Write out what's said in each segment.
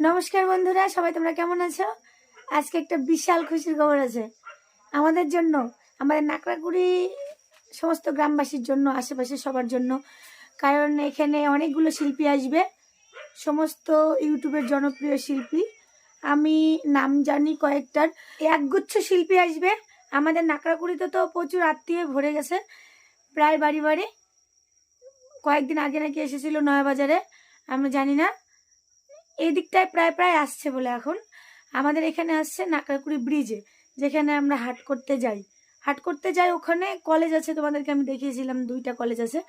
নমস্কার বন্ধুরা, সবাই তোমরা কেমন আছো? আজকে একটা বিশাল খুশির খবর আছে। আমাদের জন্য, আমাদের নাকড়াকুড়ি সমস্ত গ্রামবাসীর জন্য, আশেপাশে সবার জন্য। কারণ এখানে অনেকগুলো শিল্পী আসবে, সমস্ত ইউটিউবের জনপ্রিয় শিল্পী। আমি নাম জানি কয়েকটার। একগুচ্ছ শিল্পী আসবে। আমাদের নাকড়াকুড়িতে তো প্রচুর আত্মীয় ভরে গেছে, প্রায় বাড়ি বাড়ি। কয়েকদিন আগে নাকি এসেছিল নয়াবাজারে আমরা জানি না। এই দিকটায় প্রায় প্রায় আসছে বলে এখন। আমাদের এখানে আসছে নাকড়াকুড়ি ব্রিজে যেখানে আমরা হাট করতে যাই। হাট করতে যাই ওখানে কলেজ আছে, তোমাদেরকে আমি দেখিয়েছিলাম দুইটা কলেজ আছে।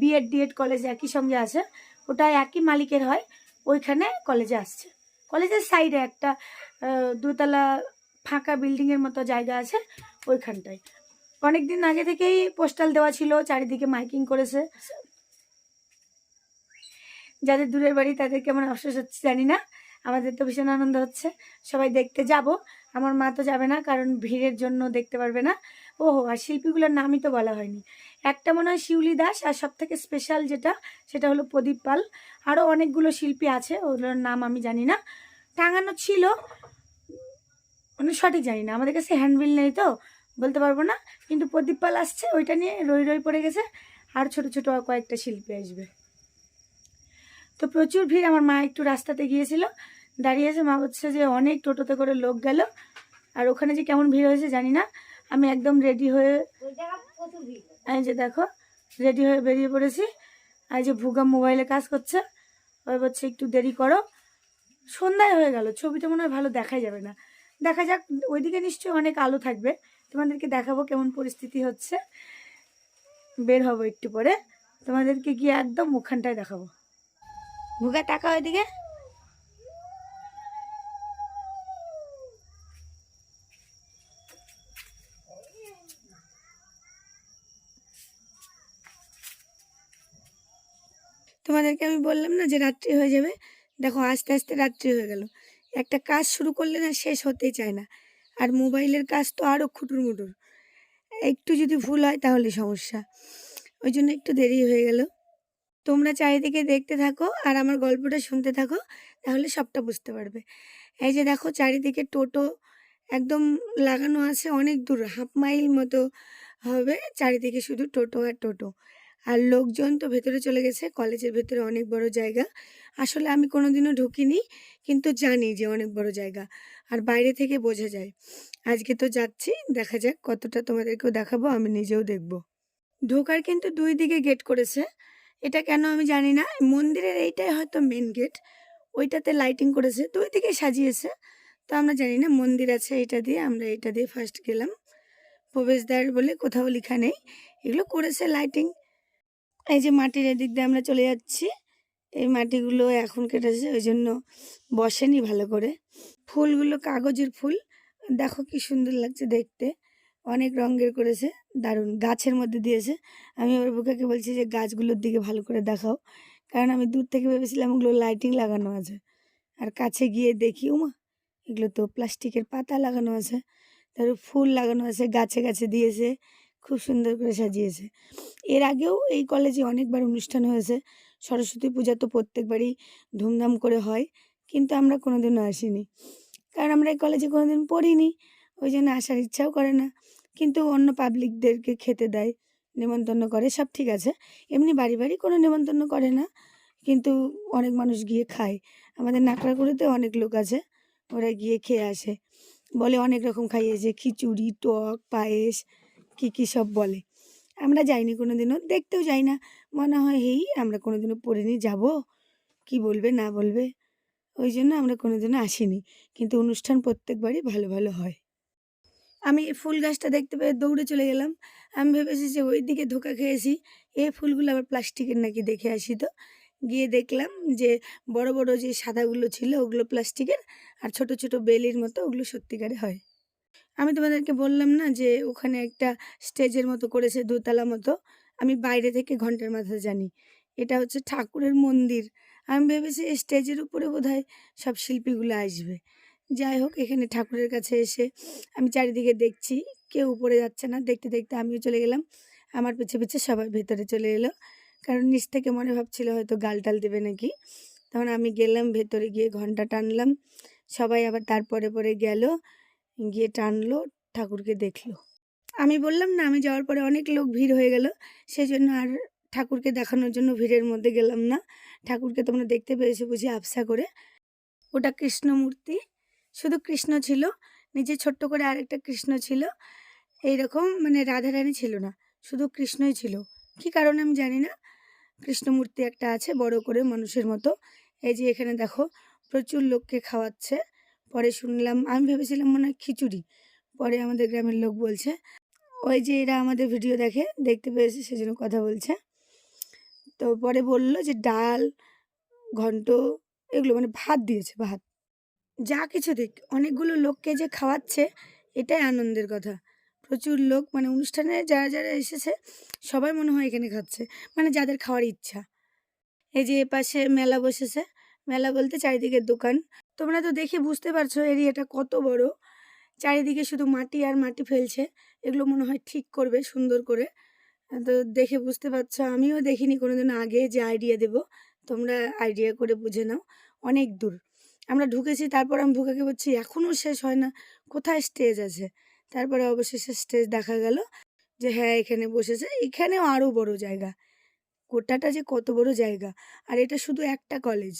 বিএড ডিএড কলেজ একই সঙ্গে আছে, ওটা একই মালিকের হয়, ওইখানে কলেজে আসছে। কলেজের সাইডে একটা দোতলা ফাঁকা বিল্ডিংয়ের মতো জায়গা আছে, ওইখানটায়। অনেক দিন আগে থেকেই পোস্টাল দেওয়া ছিল, চারিদিকে মাইকিং করেছে। যাদের দূরের বাড়ি তাদের কেমন আফসোস হচ্ছে জানি না। আমাদের তো ভীষণ আনন্দ হচ্ছে। সবাই দেখতে যাব। আমার মা তো যাবে না, কারণ ভিড়ের জন্য দেখতে পারবে না। ওহো, আর শিল্পীগুলোর নামই তো বলা হয়নি। একটা মনে হয় শিউলি দাস, আর সব থেকে স্পেশাল যেটা, সেটা হলো প্রদীপ পাল। আরও অনেকগুলো শিল্পী আছে, ওগুলোর নাম আমি জানি না। টাঙানো ছিল মানে সঠিক জানি না। আমাদের কাছে হ্যান্ডবিল নেই তো, বলতে পারব না। কিন্তু প্রদীপ পাল আসছে, ওইটা নিয়ে রই রই পড়ে গেছে। আর ছোট ছোট কয়েকটা শিল্পী আসবে। তো প্রচুর ভিড়। আমার মা একটু রাস্তাতে গিয়েছিল। দাঁড়িয়েছে মা বলছে যে অনেক টোটোতে করে লোক গেল। আর ওখানে যে কেমন ভিড় হয়েছে জানি না। আমি একদম রেডি হয়ে এই যে দেখো রেডি হয়ে বেরিয়ে পড়েছি। আর যে ভুগা মোবাইলে কাজ করছে। ওই বলছে একটু দেরি করো। সন্ধ্যায় হয়ে গেল। ছবিটা মনে হয় ভালো দেখাই যাবে না। দেখা যাক ওইদিকে নিশ্চয়ই অনেক আলো থাকবে। তোমাদেরকে দেখাবো কেমন পরিস্থিতি হচ্ছে। বের হব একটু পরে। তোমাদেরকে গিয়ে একদম ওখানটায় দেখাবো। ভুগা টাকা ওইদিকে? তোমাদেরকে আমি বললাম না যে রাত্রি হয়ে যাবে? দেখো, আস্তে আস্তে রাত্রি হয়ে গেল। একটা কাজ শুরু করলে না শেষ হতেই চায় না। আর মোবাইলের কাজ তো আরও খুটুর মুটুর একটু যদি ভুল হয় তাহলে সমস্যা। ওই জন্য একটু দেরি হয়ে গেল। তোমরা চারিদিকে দেখতে থাকো আর আমার গল্পটা শুনতে থাকো, তাহলে সবটা বুঝতে পারবে। এই যে দেখো চারিদিকে টোটো একদম লাগানো আছে, অনেক দূর, হাফ মাইল মতো হবে চারিদিকে শুধু টোটো আর টোটো। আর লোকজন তো ভেতরে চলে গেছে, কলেজের ভেতরে অনেক বড় জায়গা। আসলে আমি কোনোদিনও ঢুকিনি, কিন্তু জানি যে অনেক বড় জায়গা, আর বাইরে থেকে বোঝা যায়। আজকে তো যাচ্ছি, দেখা যাক কতটা তোমাদেরকেও দেখাবো, আমি নিজেও দেখব। ঢোকার কিন্তু দুই দিকে গেট করেছে এটা কেন আমি জানি না। মন্দিরের এইটাই হয়তো মেন গেট ওইটাতে লাইটিং করেছে দুই দিকে সাজিয়েছে। তো আমরা জানি না, মন্দির আছে এটা দিয়ে, আমরা এটা দিয়ে ফার্স্ট গেলাম। প্রবেশদ্বার বলে কোথাও লেখা নেই, এগুলো করেছে লাইটিং এই যে মাটির এদিক দিয়ে আমরা চলে যাচ্ছি, এই মাটিগুলো এখন কেটেছে, ওই জন্য বসেনি ভালো করে। ফুলগুলো কাগজের ফুল, দেখো কি সুন্দর লাগছে দেখতে। অনেক রঙের করেছে, দারুণ। গাছের মধ্যে দিয়েছে। আমি ওর বুকাকে বলছি যে, গাছগুলোর দিকে ভালো করে দেখাও। কারণ আমি দূর থেকে ভেবেছিলাম ওগুলো লাইটিং লাগানো আছে। আর কাছে গিয়ে দেখি, উমা, এগুলো তো প্লাস্টিকের পাতা লাগানো আছে। তারপর ফুল লাগানো আছে, গাছে গাছে দিয়েছে, খুব সুন্দর করে সাজিয়েছে। এর আগেও এই কলেজে অনেকবার অনুষ্ঠান হয়েছে। সরস্বতী পূজা তো প্রত্যেকবারই ধুমধাম করে হয়, কিন্তু আমরা কোনোদিনও আসিনি। কারণ আমরা এই কলেজে কোনোদিন পড়িনি, ওই জন্য আসার ইচ্ছাও করে না। কিন্তু অন্য পাবলিকদেরকে খেতে দেয়, নেমন্তন্ন করে, সব ঠিক আছে। এমনি বাড়ি বাড়ি কোনো নেমন্তন্ন করে না, কিন্তু অনেক মানুষ গিয়ে খায়। আমাদের নাকড়াকুড়িতে অনেক লোক আছে, ওরা গিয়ে খেয়ে আসে। বলে অনেক রকম খাইয়েছে, খিচুড়ি, টক, পায়েস, কী কী সব বলে। আমরা যাইনি কোনো দিনও দেখতেও যাই না। মনে হয়, হেই, আমরা কোনো দিনও পড়িনি, যাব? কি বলবে, না বলবে? ওই জন্য আমরা কোনো দিনও আসিনি। কিন্তু অনুষ্ঠান প্রত্যেকবারই ভালো ভালো হয়। আমি ফুল গাছটা দেখতে পেয়ে দৌড়ে চলে গেলাম। আমি ভেবেছি যে ওই দিকে ধোকা খেয়েছি। এ ফুলগুলো আবার প্লাস্টিকের নাকি দেখে আসি তো। গিয়ে দেখলাম যে বড় বড় যে সাদাগুলো ছিল ওগুলো প্লাস্টিকের আর ছোট ছোট বেলির মতো ওগুলো সত্যিকারে হয়। আমি তোমাদেরকে বললাম না যে ওখানে একটা স্টেজের মতো করেছে দোতলা মতো। আমি বাইরে থেকে ঘণ্টার মাথা জানি। এটা হচ্ছে ঠাকুরের মন্দির। আমি ভেবেছি স্টেজের উপরে বোধহয় সব শিল্পীগুলো আসবে। যাই হোক, এখানে ঠাকুরের কাছে এসে আমি চারিদিকে দেখছি, কেউ উপরে যাচ্ছে না। দেখতে দেখতে আমিও চলে গেলাম। আমার পিছে পিছে সবাই ভেতরে চলে এলো। কারণ নিচ থেকে মনে ভাবছিল হয়তো গাল টাল দেবে নাকি। তখন আমি গেলাম, ভেতরে গিয়ে ঘণ্টা টানলাম। সবাই আবার তারপরে পরে গেল, গিয়ে টানলো, ঠাকুরকে দেখল। আমি বললাম, না, আমি যাওয়ার পরে অনেক লোক ভিড় হয়ে গেল। সেই জন্য আর ঠাকুরকে দেখানোর জন্য ভিড়ের মধ্যে গেলাম না। ঠাকুরকে তোমরা দেখতে পেয়েছ বুঝি আফসা করে? ওটা কৃষ্ণ মূর্তি শুধু কৃষ্ণ ছিল নিচে ছোট্ট করে আরেকটা কৃষ্ণ ছিল। এইরকম মানে রাধারানী ছিল না, শুধু কৃষ্ণই ছিল। কি কারণে আমি জানি না। কৃষ্ণমূর্তি একটা আছে, বড় করে মানুষের মতো। এই যে এখানে দেখো, প্রচুর লোককে খাওয়াচ্ছে। পরে শুনলাম, আমি ভেবেছিলাম মনে হয় খিচুড়ি। পরে আমাদের গ্রামের লোক বলছে, ওই যে এরা আমাদের ভিডিও দেখে, দেখতে পেয়েছে, সেজন্য কথা বলছে। তো পরে বলল যে ডাল, ঘন্ট, এগুলো মানে ভাত দিয়েছে, ভাত। যা কিছু দিক, অনেকগুলো লোককে যে খাওয়াচ্ছে, এটাই আনন্দের কথা। প্রচুর লোক মানে অনুষ্ঠানে যারা যারা এসেছে, সবাই মনে হয় এখানে খাচ্ছে মানে যাদের খাওয়ার ইচ্ছা। এই যে এপাশে মেলা বসেছে, মেলা বলতে চারিদিকে দোকান। তোমরা তো দেখে বুঝতে পারছ এরিয়াটা কত বড়। চারিদিকে শুধু মাটি আর মাটি ফেলছে, এগুলো মনে হয় ঠিক করবে, সুন্দর করে। তো দেখে বুঝতে পারছ, আমিও দেখিনি, কোনোদিন আগে যে আইডিয়া দেব, তোমরা আইডিয়া করে বুঝে নাও, অনেক দূর। আমরা ঢুকেছি, তারপর আমি ভুকাকে বলছি এখনও শেষ হয় না, কোথায় স্টেজ আছে? তারপরে অবশেষে স্টেজ দেখা গেল যে হ্যাঁ এখানে বসেছে, এখানেও আরও বড় জায়গা। গোটাটা যে কত বড় জায়গা, আর এটা শুধু একটা কলেজ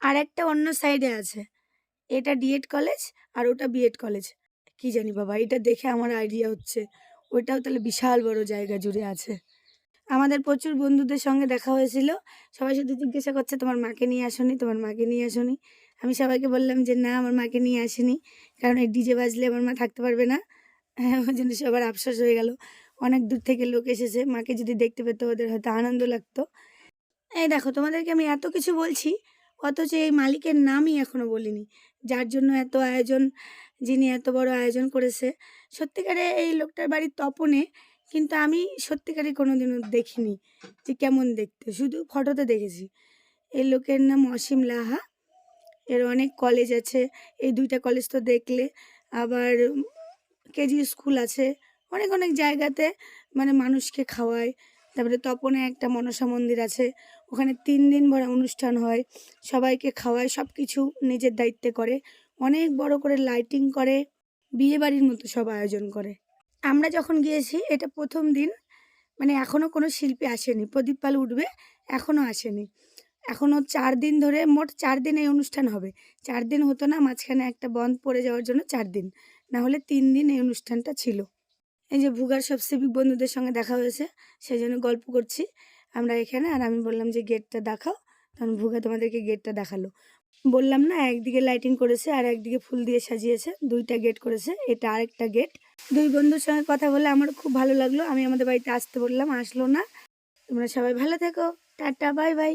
আর একটা অন্য সাইডে আছে। এটা ডিএড কলেজ আর ওটা বিএড কলেজ কি জানি বাবা, এটা দেখে আমার আইডিয়া হচ্ছে। ওইটাও তাহলে বিশাল বড় জায়গা জুড়ে আছে। আমাদের প্রচুর বন্ধুদের সঙ্গে দেখা হয়েছিল। সবাই শুধু জিজ্ঞাসা করছে, তোমার মাকে নিয়ে আসনি, তোমার মাকে নিয়ে আসনি? আমি সবাইকে বললাম যে, না, আমার মাকে নিয়ে আসেনি। কারণ এই ডিজে বাজলে আমার মা থাকতে পারবে না। হ্যাঁ ওই জন্য সবার আফসোস হয়ে গেল। অনেক দূর থেকে লোক এসেছে। মাকে যদি দেখতে পেতো, ওদের হয়তো আনন্দ লাগতো। এই দেখো, তোমাদেরকে আমি এত কিছু বলছি, অথচ এই মালিকের নামই এখনও বলিনি। যার জন্য এত আয়োজন, যিনি এত বড় আয়োজন করেছে। সত্যিকারে এই লোকটার বাড়ির তপনে কিন্তু আমি সত্যিকারে কোনোদিনও দেখিনি যে কেমন দেখতে। শুধু ফটোতে দেখেছি। এই লোকের নাম অসীম লাহা। এর অনেক কলেজ আছে। এই দুইটা কলেজ তো দেখলে। আবার কেজি স্কুল আছে। অনেক অনেক জায়গাতে মানে মানুষকে খাওয়ায়। তারপরে তপনে একটা মনসা মন্দির আছে। ওখানে তিন দিন ভরে অনুষ্ঠান হয়। সবাইকে খাওয়ায় সব কিছু নিজের দায়িত্বে করে। অনেক বড় করে লাইটিং করে। বিয়ে বাড়ির মতো সব আয়োজন করে। আমরা যখন গিয়েছি, এটা প্রথম দিন। মানে এখনও কোনো শিল্পী আসেনি। প্রদীপ পাল উঠবে এখনও আসেনি। এখনও চার দিন ধরে, মোট চার দিন এই অনুষ্ঠান হবে। চার দিন হতো না, মাঝখানে একটা বন্ধ পড়ে যাওয়ার জন্য চার দিন। না হলে তিন দিন এই অনুষ্ঠানটা ছিল। এই যে ভুগার সব সিভিক বন্ধুদের সঙ্গে দেখা হয়েছে, সেই জন্য গল্প করছি। আমরা এখানে, আর আমি বললাম যে গেটটা দেখাও। তখন ভুগা তোমাদেরকে গেটটা দেখাল। বললাম না, একদিকে লাইটিং করেছে আর একদিকে ফুল দিয়ে সাজিয়েছে। দুইটা গেট করেছে, এটা আরেকটা গেট দুই বন্ধুর সঙ্গে কথা বলে আমার খুব ভালো লাগল। আমি আমাদের বাড়িতে আসতে বললাম, আসলো না। তোমরা সবাই ভালো থেকো। Tata bye bye